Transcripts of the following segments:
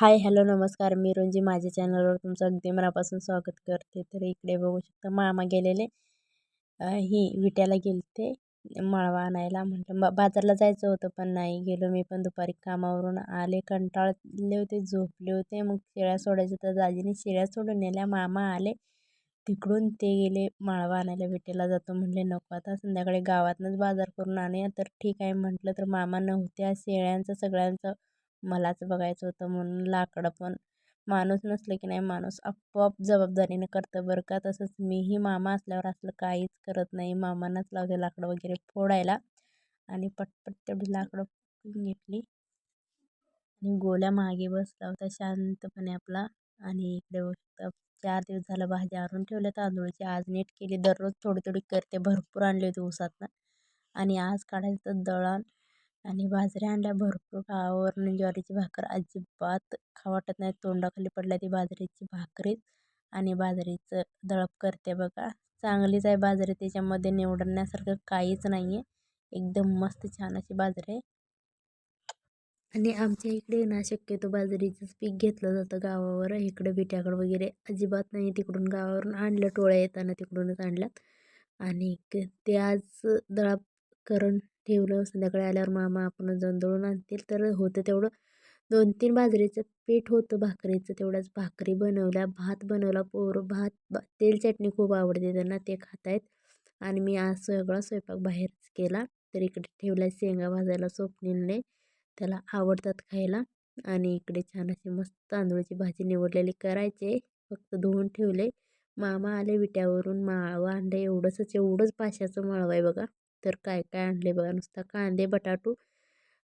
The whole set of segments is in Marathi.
हाय हॅलो नमस्कार. मी रुंजी. माझ्या चॅनलवर तुमचं अगदी मनापासून स्वागत करते. तर इकडे बघू शकता मामा गेलेले. ही विट्याला गेलते. माळवा आणायला म्हटलं बा बाजारला जायचं होतं पण नाही गेलो मी. पण दुपारी कामावरून आले कंटाळले होते झोपले होते. मग शेळ्या सोडायचे तर दाजीने शेळ्या सोडून नेल्या. मामा आले. तिकडून ते गेले माळवा आणायला विट्याला जातो म्हणले नको आता संध्याकाळी गावातनंच बाजार करून आणूया. तर ठीक आहे म्हटलं. तर मामा नव्हत्या. शेळ्यांचं सगळ्यांचं मलाच बघायचं होतं म्हणून लाकडं पण. माणूस नसलं की नाही माणूस आपोआप जबाबदारीनं करतं बरं का. तसंच मीही मामा असल्यावर असलं काहीच करत नाही. मामांनाच लावते लाकडं वगैरे फोडायला. आणि पटपट तेवढी लाकडं घेतली. आणि गोल्या मागे बसला होता शांतपणे आपला. आणि इकडे बघता चार दिवस झालं भाज्या आणून ठेवल्या तांदूळची आज नीट केली. दररोज थोडी थोडी करते. भरपूर आणली होती उसातनं आणि आज काढायचं दळण. आणि बाजरी आणल्या भरपूर गावावरून ज्वारीची भाकर अजिबात खा वाटत नाही. तोंडाखाली पडल्या ती बाजरीची भाकरीच आणि बाजरीचं दळप करते बघा. चांगलीच आहे बाजरी. त्याच्यामध्ये निवडण्यासारखं काहीच नाही आहे एकदम मस्त छान अशी बाजरी आहे. आणि आमच्या इकडे ना शक्यतो बाजरीचंच पीक घेतलं जातं गावावर. इकडे बिट्याकडं वगैरे अजिबात नाही. तिकडून गावावरून आणलं. टोळ्या येताना तिकडूनच आणल्यात. आणि ते आज दळप करून ठेवलं. संध्याकाळी आल्यावर मामा आपण जाऊन दळून आणतील. तर होतं तेवढं. दोन तीन बाजरीचं पीठ होतं भाकरीचं. तेवढ्याच भाकरी बनवल्या. भात बनवला. पोरं भात बा तेल चटणी खूप आवडते त्यांना. ते खात आहेत आणि मी आज सगळा स्वयंपाक बाहेरच केला. तर इकडे ठेवला शेंगा भाजायला स्वप्नीलने. त्याला आवडतात खायला. आणि इकडे छान अशी मस्त तांदूळची भाजी निवडलेली करायचे. फक्त धुवून ठेवले. मामा आले विट्यावरून. माळवं आणलं एवढंच एवढंच पाशाचं माळवं आहे बघा. तर काय काय आणले बघा नुसता कांदे बटाटू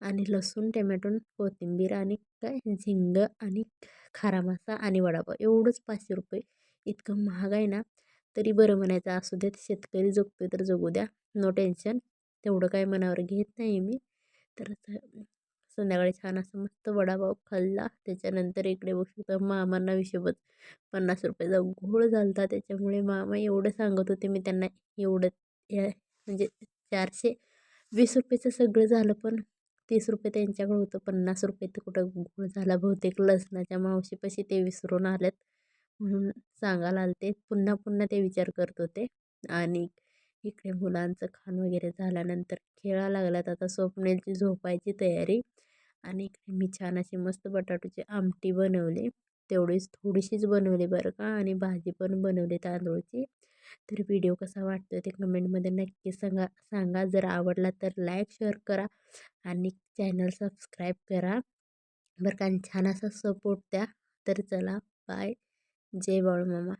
आणि लसूण टमॅटो कोथिंबीर आणि काय? झिंग आणि खारा मासा आणि वडापाव. एवढंच पाचशे रुपये. इतकं महाग आहे ना? तरी बरं म्हणायचं. असू द्या शेतकरी जगतोय तर जगू द्या. नो टेन्शन तेवढं काय मनावर घेत नाही मी. तर संध्याकाळी छान असं मस्त वडापाव खाल्ला. त्याच्यानंतर इकडे बघू मामांना हिशोबत पन्नास रुपयाचा घोळ झाला त्याच्यामुळे मामा एवढं सांगत होते. मी त्यांना एवढं म्हणजे चारशे वीस रुपयेचं सगळं झालं पण तीस रुपये त्यांच्याकडं होतं पन्नास रुपये तर कुठं गोळ झाला बहुतेक लसणाच्या मावशीपाशी ते विसरून आलेत. म्हणून सांगायला आले ते पुन्हा पुन्हा ते विचार करत होते. आणि इकडे मुलांचं खाण वगैरे झाल्यानंतर खेळा लागल्यात आता स्वप्नेलची झोपायची तयारी. आणि इकडे मी छान अशी मस्त बटाटूची आमटी बनवली. तेवढीच थोडीशीच बनवली बरं का आणि भाजी पण बनवली तांदूळची. तर व्हिडिओ कसा वाटतो आहे ते कमेंटमध्ये नक्की सांगा. सांगा. जर आवडला तर लाईक शेअर करा आणि चॅनल सबस्क्राईब करा. बरं का छान असा सपोर्ट द्या. तर चला बाय. जय बाळूमामा.